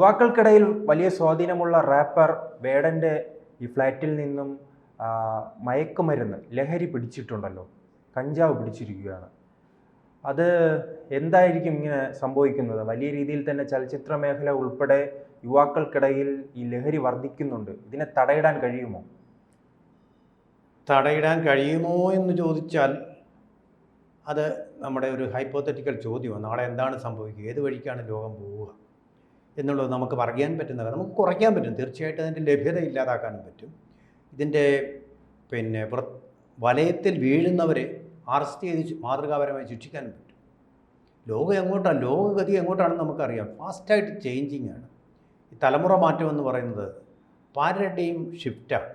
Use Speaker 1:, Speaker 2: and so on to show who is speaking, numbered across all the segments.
Speaker 1: യുവാക്കൾക്കിടയിൽ വലിയ സ്വാധീനമുള്ള റാപ്പർ വേടന്റെ ഈ ഫ്ലാറ്റിൽ നിന്നും മയക്കുമരുന്ന് ലഹരി പിടിച്ചിട്ടുണ്ടല്ലോ. കഞ്ചാവ് പിടിച്ചിരിക്കുകയാണ്. അത് എന്തായിരിക്കും ഇങ്ങനെ സംഭവിക്കുന്നത്? വലിയ രീതിയിൽ തന്നെ ചലച്ചിത്ര മേഖല ഉൾപ്പെടെ യുവാക്കൾക്കിടയിൽ ഈ ലഹരി വർദ്ധിക്കുന്നുണ്ട്. ഇതിനെ തടയിടാൻ കഴിയുമോ?
Speaker 2: തടയിടാൻ കഴിയുമോ എന്ന് ചോദിച്ചാൽ അത് നമ്മുടെ ഒരു ഹൈപ്പോത്തറ്റിക്കൽ ചോദ്യമാണ്. നാളെ എന്താണ് സംഭവിക്കുക? ഏത് വഴിക്കാണ് ലോകം പോവുക? എന്നുള്ളത് നമുക്ക് പറയാൻ പറ്റുന്നവ നമുക്ക് കുറയ്ക്കാൻ പറ്റും. തീർച്ചയായിട്ടും അതിന്റെ ലഭ്യത ഇല്ലാതാക്കാനും പറ്റും. ഇതിന്റെ പിന്നെ വലയത്തിൽ വീഴുന്നവരെ അറസ്റ്റ് ചെയ്ത് മാതൃകാപരമായി ശിക്ഷിക്കാനും പറ്റും. ലോകം എങ്ങോട്ടാണ് ലോകഗതി എങ്ങോട്ടാണെന്ന് നമുക്കറിയാം. ഫാസ്റ്റായിട്ട് ചേഞ്ചിങ് ആണ് ഈ തലമുറ മാറ്റം എന്ന് പറയുന്നത് പാരഡൈം ഷിഫ്റ്റാണ്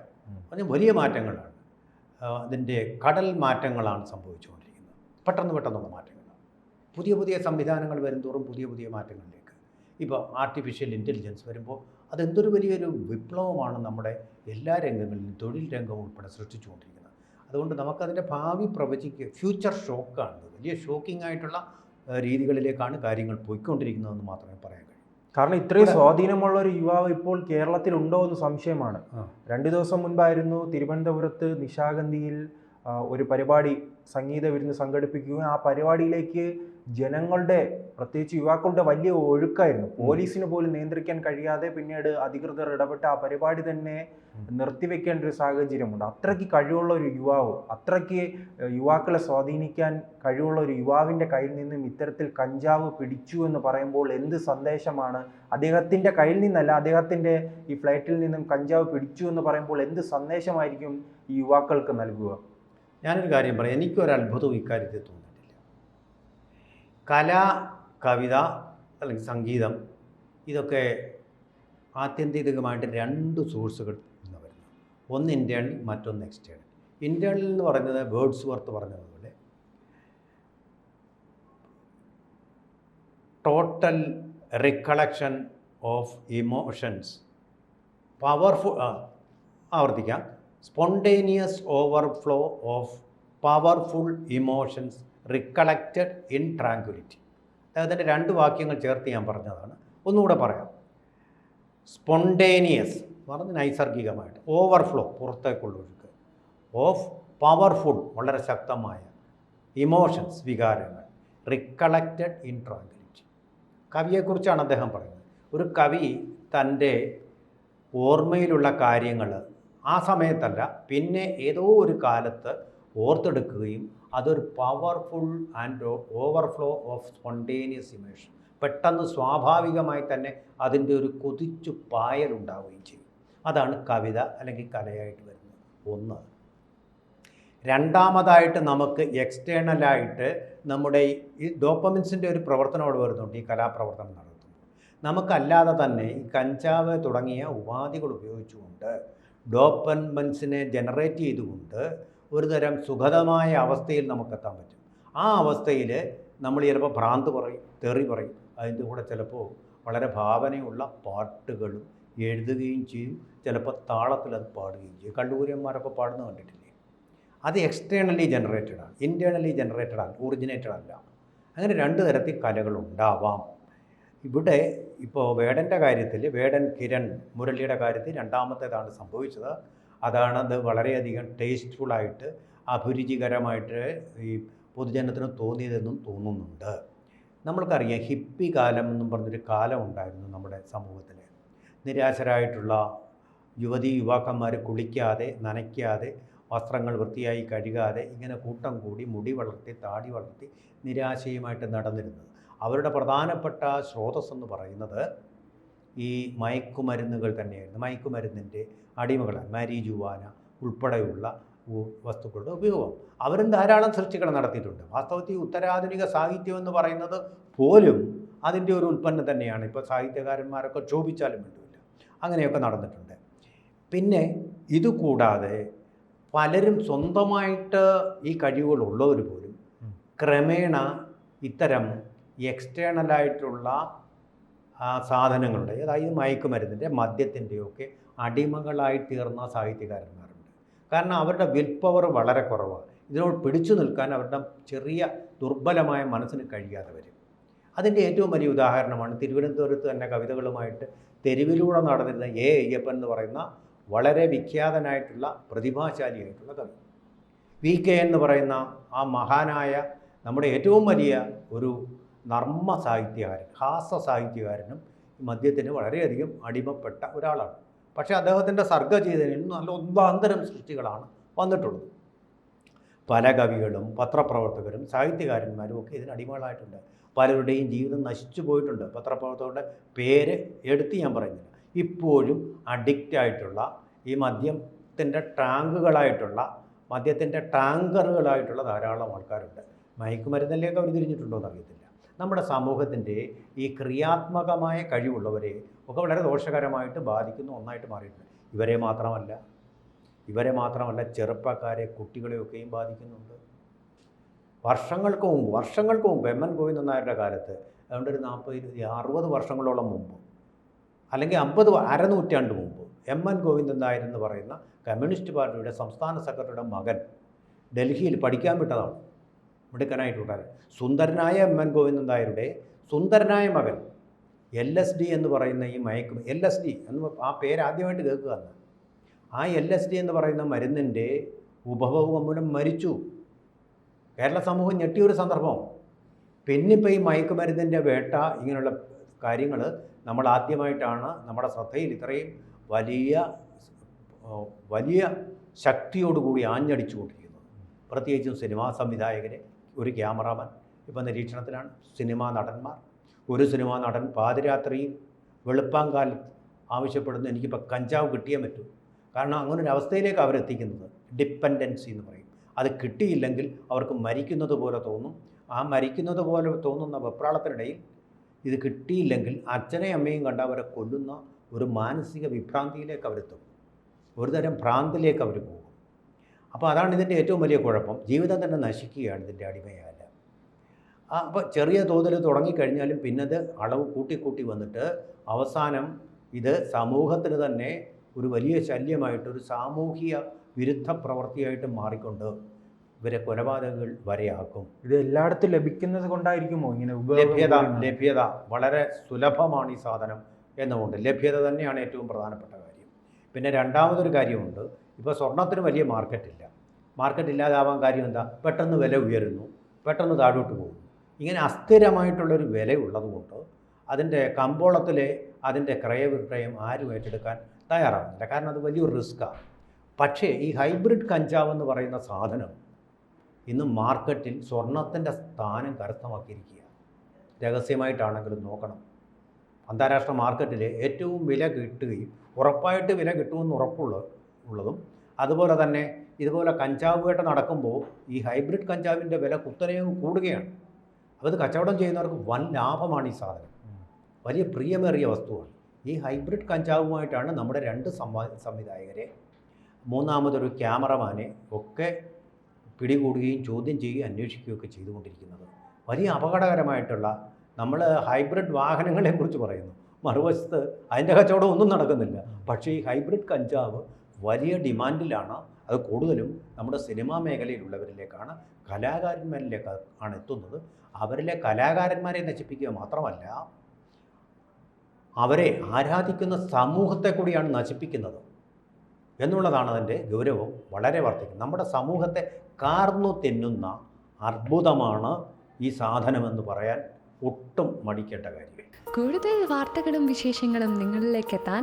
Speaker 2: പറഞ്ഞാൽ വലിയ മാറ്റങ്ങളാണ്. അതിന്റെ കടൽ മാറ്റങ്ങളാണ് സംഭവിച്ചുകൊണ്ടിരിക്കുന്നത്. പെട്ടെന്ന് പെട്ടെന്നുള്ള മാറ്റങ്ങളാണ്. പുതിയ പുതിയ സംവിധാനങ്ങൾ വരുംതോറും പുതിയ പുതിയ മാറ്റങ്ങളിലേക്ക് ഇപ്പോൾ ആർട്ടിഫിഷ്യൽ ഇന്റലിജൻസ് വരുമ്പോൾ അതെന്തൊരു വലിയൊരു വിപ്ലവമാണ് നമ്മുടെ എല്ലാ രംഗങ്ങളിലും തൊഴിൽ രംഗം ഉൾപ്പെടെ സൃഷ്ടിച്ചുകൊണ്ടിരിക്കുന്നത്. അതുകൊണ്ട് നമുക്കതിന്റെ ഭാവി പ്രവചിക്കുക ഫ്യൂച്ചർ ഷോക്കാണ് വലിയ ഷോക്കിംഗ് ആയിട്ടുള്ള രീതികളിലേക്കാണ് കാര്യങ്ങൾ പോയിക്കൊണ്ടിരിക്കുന്നതെന്ന് മാത്രമേ പറയാൻ കഴിയൂ.
Speaker 1: കാരണം ഇത്രയും സ്വാധീനമുള്ള ഒരു യുവാവ് ഇപ്പോൾ കേരളത്തിൽ ഉണ്ടോ എന്ന് സംശയമാണ്. രണ്ടു ദിവസം മുൻപായിരുന്നു തിരുവനന്തപുരത്ത് നിശാഗന്ധിയിൽ ഒരു പരിപാടി സംഗീത വിരുന്ന് സംഘടിപ്പിക്കുകയും ആ പരിപാടിയിലേക്ക് ജനങ്ങളുടെ പ്രത്യേകിച്ച് യുവാക്കളുടെ വലിയ ഒഴുക്കായിരുന്നു. പോലീസിന് പോലും നിയന്ത്രിക്കാൻ കഴിയാതെ പിന്നീട് അധികൃതർ ഇടപെട്ട് ആ പരിപാടി തന്നെ നിർത്തിവെക്കേണ്ട ഒരു സാഹചര്യമുണ്ട്. അത്രയ്ക്ക് കഴിവുള്ള ഒരു യുവാവ് അത്രയ്ക്ക് യുവാക്കളെ സ്വാധീനിക്കാൻ കഴിവുള്ള ഒരു യുവാവിന്റെ കയ്യിൽ നിന്നും ഇത്തരത്തിൽ കഞ്ചാവ് പിടിച്ചു എന്ന് പറയുമ്പോൾ എന്ത് സന്ദേശമാണ്? അദ്ദേഹത്തിന്റെ കയ്യിൽ നിന്നല്ല അദ്ദേഹത്തിന്റെ ഈ ഫ്ലൈറ്റിൽ നിന്നും കഞ്ചാവ് പിടിച്ചു എന്ന് പറയുമ്പോൾ എന്ത് സന്ദേശമായിരിക്കും ഈ യുവാക്കൾക്ക് നൽകുക?
Speaker 2: ഞാനൊരു കാര്യം പറയാം. എനിക്കൊരു അത്ഭുതവും ഇക്കാര്യത്തിൽ തോന്നിയിട്ടില്ല കല കവിത അല്ലെങ്കിൽ സംഗീതം ഇതൊക്കെ ആത്യന്തികമായിട്ട് രണ്ട് സോഴ്സുകൾ നിന്ന് വരുന്നു. ഒന്ന് ഇന്റേണൽ മറ്റൊന്ന് എക്സ്റ്റേണൽ ഇന്റേണൽ എന്ന് പറയുന്നത് വേർഡ്സ് വർത്ത് പറഞ്ഞതുപോലെ total recollection of emotions powerful ആവർത്തിക്കാം. Spontaneous overflow of powerful emotions recollected in tranquillity. അദ്ദേഹത്തിന്റെ രണ്ട് വാക്യങ്ങൾ ചേർത്ത് ഞാൻ പറഞ്ഞതാണ്. ഒന്നുകൂടെ പറയാം. സ്പോണ്ടേനിയസ് എന്ന് പറഞ്ഞ് നൈസർഗികമായിട്ട് ഓവർഫ്ലോ പുറത്തേക്കുള്ള ഒഴുക്ക്. ഓഫ് പവർഫുൾ വളരെ ശക്തമായ ഇമോഷൻസ് വികാരങ്ങൾ. Recollected in tranquillity. കവിയെക്കുറിച്ചാണ് അദ്ദേഹം പറയുന്നത്. ഒരു കവി തന്റെ ഓർമ്മയിലുള്ള കാര്യങ്ങൾ ആ സമയത്തല്ല പിന്നെ ഏതോ ഒരു കാലത്ത് ഓർത്തെടുക്കുകയും അതൊരു powerful and overflow of spontaneous emotion പെട്ടെന്ന് സ്വാഭാവികമായി തന്നെ അതിന്റെ ഒരു കൊതിച്ചു പായലുണ്ടാവുകയും ചെയ്യും. അതാണ് കവിത അല്ലെങ്കിൽ കലയായിട്ട് വരുന്നത്. ഒന്ന്. രണ്ടാമതായിട്ട് നമുക്ക് എക്സ്റ്റേണലായിട്ട് നമ്മുടെ ഈ- ഡോപ്പമിൻസിന്റെ ഒരു പ്രവർത്തനം അവിടെ വരുന്നുണ്ട്. ഈ കലാപ്രവർത്തനം നടത്തുന്നത് നമുക്കല്ലാതെ തന്നെ ഈ കഞ്ചാവ് തുടങ്ങിയ ഉപാധികൾ ഉപയോഗിച്ചുകൊണ്ട് ഡോപ്പൻമെൻസിനെ ജനറേറ്റ് ചെയ്തുകൊണ്ട് ഒരു തരം സുഖതമായ അവസ്ഥയിൽ നമുക്കെത്താൻ പറ്റും. ആ അവസ്ഥയിൽ നമ്മൾ ചിലപ്പോൾ ഭ്രാന്ത് പറയും തെറി പറയും. അതിന്റെ കൂടെ ചിലപ്പോൾ വളരെ ഭാവനയുള്ള പാട്ടുകളും എഴുതുകയും ചെയ്യും. ചിലപ്പോൾ താളത്തിൽ അത് പാടുകയും ചെയ്യും. കള്ളൂര്യന്മാരൊക്കെ പാടുന്ന കണ്ടിട്ടില്ലേ? അത് എക്സ്റ്റേണലി ജനറേറ്റഡ് ആണ്. ഇന്റേർണലി ജനറേറ്റഡ് ആണ് ഒറിജിനേറ്റഡ് അല്ല. അങ്ങനെ രണ്ട് തരത്തിൽ കലകളുണ്ടാവാം ഇവിടെ ഇപ്പോൾ വേടന്റെ കാര്യത്തിൽ വേടൻ കിരൺ മുരളിയുടെ കാര്യത്തിൽ രണ്ടാമത്തേതാണ് സംഭവിച്ചത്. അതാണ് അത് വളരെയധികം ടേസ്റ്റ്ഫുള്ളായിട്ട് അഭിരുചികരമായിട്ട് ഈ പൊതുജനത്തിന് തോന്നിയതെന്നും തോന്നുന്നുണ്ട്. നമ്മൾക്കറിയാം ഹിപ്പി കാലം എന്നും പറഞ്ഞൊരു കാലം ഉണ്ടായിരുന്നു നമ്മുടെ സമൂഹത്തിൽ നിരാശരായിട്ടുള്ള യുവതി യുവാക്കന്മാർ കുളിക്കാതെ നനയ്ക്കാതെ വസ്ത്രങ്ങൾ വൃത്തിയായി കഴുകാതെ ഇങ്ങനെ കൂട്ടം കൂടി മുടി വളർത്തി താടി വളർത്തി നിരാശയുമായിട്ട് നടന്നിരുന്നത്. അവരുടെ പ്രധാനപ്പെട്ട സ്രോതസ്സെന്ന് പറയുന്നത് ഈ മയക്കുമരുന്നുകൾ തന്നെയായിരുന്നു. മയക്കുമരുന്നിന്റെ അടിമകളാണ്. മാരിജുവാന ഉൾപ്പെടെയുള്ള വസ്തുക്കളുടെ ഉപയോഗം. അവരും ധാരാളം സൃഷ്ടികൾ നടത്തിയിട്ടുണ്ട്. വാസ്തവത്തിൽ ഉത്തരാധുനിക സാഹിത്യം എന്ന് പറയുന്നത് പോലും അതിന്റെ ഒരു ഉൽപ്പന്നം തന്നെയാണ്. ഇപ്പോൾ സാഹിത്യകാരന്മാരൊക്കെ ക്ഷോഭിച്ചാലും വേണ്ടില്ല. അങ്ങനെയൊക്കെ നടന്നിട്ടുണ്ട്. പിന്നെ ഇതുകൂടാതെ പലരും സ്വന്തമായിട്ട് ഈ കഴിവുകളുള്ളവർ പോലും ക്രമേണ ഇത്തരം എക്സ്റ്റേണലായിട്ടുള്ള സാധനങ്ങളുടെ അതായത് മയക്കുമരുന്നിന്റെ മദ്യത്തിന്റെയൊക്കെ അടിമകളായി തീർന്ന സാഹിത്യകാരന്മാരുണ്ട്. കാരണം അവരുടെ വിൽ പവർ വളരെ കുറവാണ്. ഇതിനോട് പിടിച്ചു നിൽക്കാൻ അവരുടെ ചെറിയ ദുർബലമായ മനസ്സിന് കഴിയാതെ വരും. അതിന്റെ ഏറ്റവും വലിയ ഉദാഹരണമാണ് തിരുവനന്തപുരത്ത് തന്നെ കവിതകളുമായിട്ട് തെരുവിലൂടെ നടന്നിരുന്ന എ അയ്യപ്പൻ എന്ന് പറയുന്ന വളരെ വിഖ്യാതനായിട്ടുള്ള പ്രതിഭാശാലിയായിട്ടുള്ള കവി. വി കെ എന്ന് പറയുന്ന ആ മഹാനായ നമ്മുടെ ഏറ്റവും വലിയ ഒരു നർമ്മ സാഹിത്യകാരൻ ഹാസ സാഹിത്യകാരനും മദ്യത്തിന് വളരെയധികം അടിമപ്പെട്ട ഒരാളാണ്. പക്ഷേ അദ്ദേഹത്തിന്റെ സർഗജീതനിൽ നല്ല ഒന്നാന്തരം സൃഷ്ടികളാണ് വന്നിട്ടുള്ളത്. പല കവികളും പത്രപ്രവർത്തകരും സാഹിത്യകാരന്മാരും ഒക്കെ ഇതിന് അടിമകളായിട്ടുണ്ട്. പലരുടെയും ജീവിതം നശിച്ചു പോയിട്ടുണ്ട്. പത്രപ്രവർത്തകരുടെ പേര് എടുത്ത് ഞാൻ പറയുന്നില്ല. ഇപ്പോഴും അഡിക്റ്റ് ആയിട്ടുള്ള ഈ മദ്യത്തിന്റെ ടാങ്കുകളായിട്ടുള്ള മദ്യത്തിന്റെ ടാങ്കറുകളായിട്ടുള്ള ധാരാളം ആൾക്കാരുണ്ട്. മയക്കുമരുന്നിലേക്ക് അവർ തിരിഞ്ഞിട്ടുണ്ടോ എന്നറിയത്തില്ല നമ്മുടെ സമൂഹത്തിന്റെ ഈ ക്രിയാത്മകമായ കഴിവുള്ളവരെ ഒക്കെ വളരെ ദോഷകരമായിട്ട് ബാധിക്കുന്ന ഒന്നായിട്ട് മാറിയിട്ടുണ്ട്. ഇവരെ മാത്രമല്ല ഇവരെ മാത്രമല്ല ചെറുപ്പക്കാരെ കുട്ടികളെയൊക്കെയും ബാധിക്കുന്നുണ്ട്. വർഷങ്ങൾക്ക് മുമ്പ് വർഷങ്ങൾക്ക് മുമ്പ് എം എൻ ഗോവിന്ദൻ നായരുടെ കാലത്ത് അതുകൊണ്ട് ഒരു നാൽപ്പത് ഇരുപത് അറുപത് വർഷങ്ങളോളം മുമ്പ് അല്ലെങ്കിൽ അമ്പത് അരനൂറ്റാണ്ട് മുമ്പ് എം എൻ ഗോവിന്ദൻ നായർ എന്ന് പറയുന്ന കമ്മ്യൂണിസ്റ്റ് പാർട്ടിയുടെ സംസ്ഥാന സെക്രട്ടറിയുടെ മകൻ ഡൽഹിയിൽ പഠിക്കാൻ വിട്ടതാണ്. മിടുക്കനായിട്ടുണ്ടായത് സുന്ദരനായ എം എൻ ഗോവിന്ദൻ നായരുടെ സുന്ദരനായ മകൻ എൽ എസ് ഡി എന്ന് പറയുന്ന ഈ മയക്കും എൽ എസ് ഡി എന്ന് ആ പേര് ആദ്യമായിട്ട് കേൾക്കുക എന്ന് ആ എൽ എസ് ഡി എന്ന് പറയുന്ന മരുന്നിന്റെ ഉപഭോഗം മൂലം മരിച്ചു. കേരള സമൂഹം ഞെട്ടിയൊരു സംദർഭം പിന്നിപ്പോൾ ഈ മയക്കുമരുന്നിന്റെ വേട്ട ഇങ്ങനെയുള്ള കാര്യങ്ങൾ നമ്മൾ ആദ്യമായിട്ടാണ് നമ്മുടെ ശ്രദ്ധയിൽ ഇത്രയും വലിയ വലിയ ശക്തിയോടുകൂടി ആഞ്ഞടിച്ചുകൊണ്ടിരിക്കുന്നത്. പ്രത്യേകിച്ചും സിനിമാ സംവിധായകരെ ഒരു ക്യാമറാമാൻ ഇപ്പം നിരീക്ഷണത്തിലാണ് സിനിമാ നടന്മാർ. ഒരു സിനിമാ നടൻ പാതിരാത്രിയും വെളുപ്പാങ്കാലത്ത് ആവശ്യപ്പെടുന്നു എനിക്കിപ്പോൾ കഞ്ചാവ് കിട്ടിയേ പറ്റൂ. കാരണം അങ്ങനെ ഒരു അവസ്ഥയിലേക്ക് അവരെത്തിക്കുന്നത് ഡിപ്പെൻഡൻസി എന്ന് പറയും. അത് കിട്ടിയില്ലെങ്കിൽ അവർക്ക് മരിക്കുന്നത് പോലെ തോന്നും. ആ മരിക്കുന്നത് പോലെ തോന്നുന്ന വെപ്രാളത്തിനിടയിൽ ഇത് കിട്ടിയില്ലെങ്കിൽ അച്ഛനെയും അമ്മയും കണ്ട് അവരെ കൊല്ലുന്ന ഒരു മാനസിക വിഭ്രാന്തിയിലേക്ക് അവരെത്തും. ഒരുതരം ഭ്രാന്തിലേക്ക് അവർ പോകും. അപ്പോൾ അതാണ് ഇതിന്റെ ഏറ്റവും വലിയ കുഴപ്പം. ജീവിതം തന്നെ നശിക്കുകയാണ് ഇതിന്റെ അടിമയാൽ അപ്പോൾ ചെറിയ തോതിൽ തുടങ്ങിക്കഴിഞ്ഞാലും പിന്നത് അളവ് കൂട്ടിക്കൂട്ടി കൂട്ടി വന്നിട്ട് അവസാനം ഇത് സമൂഹത്തിന് തന്നെ ഒരു വലിയ ശല്യമായിട്ട് ഒരു സാമൂഹിക വിരുദ്ധ പ്രവൃത്തിയായിട്ട് മാറിക്കൊണ്ട് ഇവരെ കൊലപാതകങ്ങൾ വരെയാക്കും
Speaker 1: ഇത് എല്ലായിടത്തും ലഭിക്കുന്നത് കൊണ്ടായിരിക്കുമോ ഇങ്ങനെ
Speaker 2: ലഭ്യത ലഭ്യത. വളരെ സുലഭമാണ് ഈ സാധനം എന്നുകൊണ്ട്. ലഭ്യത തന്നെയാണ് ഏറ്റവും പ്രധാനപ്പെട്ട കാര്യം. പിന്നെ രണ്ടാമതൊരു കാര്യമുണ്ട്. ഇപ്പോൾ സ്വർണത്തിന് വലിയ മാർക്കറ്റില്ല. മാർക്കറ്റ് ഇല്ലാതാവാൻ കാര്യം എന്താ? പെട്ടെന്ന് വില ഉയരുന്നു. പെട്ടെന്ന് താഴോട്ട് പോകുന്നു. ഇങ്ങനെ അസ്ഥിരമായിട്ടുള്ളൊരു വില ഉള്ളതുകൊണ്ട് അതിന്റെ കമ്പോളത്തിലെ അതിന്റെ ക്രയവിക്രയം ആരും ഏറ്റെടുക്കാൻ തയ്യാറാവുന്നില്ല. കാരണം അത് വലിയൊരു റിസ്ക്കാണ് പക്ഷേ ഈ ഹൈബ്രിഡ് കഞ്ചാവ് എന്ന് പറയുന്ന സാധനം ഇന്ന് മാർക്കറ്റിൽ സ്വർണത്തിന്റെ സ്ഥാനം കരസ്ഥമാക്കിയിരിക്കുക രഹസ്യമായിട്ടാണെങ്കിലും നോക്കണം. അന്താരാഷ്ട്ര മാർക്കറ്റിലെ ഏറ്റവും വില കിട്ടുകയും ഉറപ്പായിട്ട് വില കിട്ടുമെന്ന് ഉറപ്പുള്ള ഉള്ളതും. അതുപോലെ തന്നെ ഇതുപോലെ കഞ്ചാവ് വേട്ട നടക്കുമ്പോൾ ഈ ഹൈബ്രിഡ് കഞ്ചാവിന്റെ വില കുത്തനെയും കൂടുകയാണ്. അപ്പോൾ ഇത് കച്ചവടം ചെയ്യുന്നവർക്ക് വൻ ലാഭമാണ് ഈ സാധനം. വലിയ പ്രിയമേറിയ വസ്തുവാണ്. ഈ ഹൈബ്രിഡ് കഞ്ചാവുമായിട്ടാണ് നമ്മുടെ രണ്ട് സംവാ സംവിധായകരെ മൂന്നാമതൊരു ക്യാമറമാനെ ഒക്കെ പിടികൂടുകയും ചോദ്യം ചെയ്യുകയും അന്വേഷിക്കുകയൊക്കെ ചെയ്തുകൊണ്ടിരിക്കുന്നത്. വലിയ അപകടകരമായിട്ടുള്ള നമ്മൾ ഹൈബ്രിഡ് വാഹനങ്ങളെക്കുറിച്ച് പറയുന്നു. മറുവശത്ത് അതിന്റെ കച്ചവടം ഒന്നും നടക്കുന്നില്ല. പക്ഷേ ഈ ഹൈബ്രിഡ് കഞ്ചാവ് വലിയ ഡിമാൻഡിലാണ്. അത് കൂടുതലും നമ്മുടെ സിനിമാ മേഖലയിലുള്ളവരിലേക്കാണ് കലാകാരന്മാരിലേക്ക് ആണ് എത്തുന്നത്. അവരിലെ കലാകാരന്മാരെ നശിപ്പിക്കുക മാത്രമല്ല അവരെ ആരാധിക്കുന്ന സമൂഹത്തെ കൂടിയാണ് നശിപ്പിക്കുന്നത് എന്നുള്ളതാണ് അതിന്റെ ഗൗരവം വളരെ വർദ്ധിക്കുന്നത് നമ്മുടെ സമൂഹത്തെ കാർന്നു തിന്നുന്ന അർബുദമാണ് ഈ സാധനമെന്ന് പറയാൻ ഒട്ടും മടിക്കേണ്ട കാര്യം
Speaker 3: കൂടുതൽ വാർത്തകളും വിശേഷങ്ങളും നിങ്ങളിലേക്ക് എത്താൻ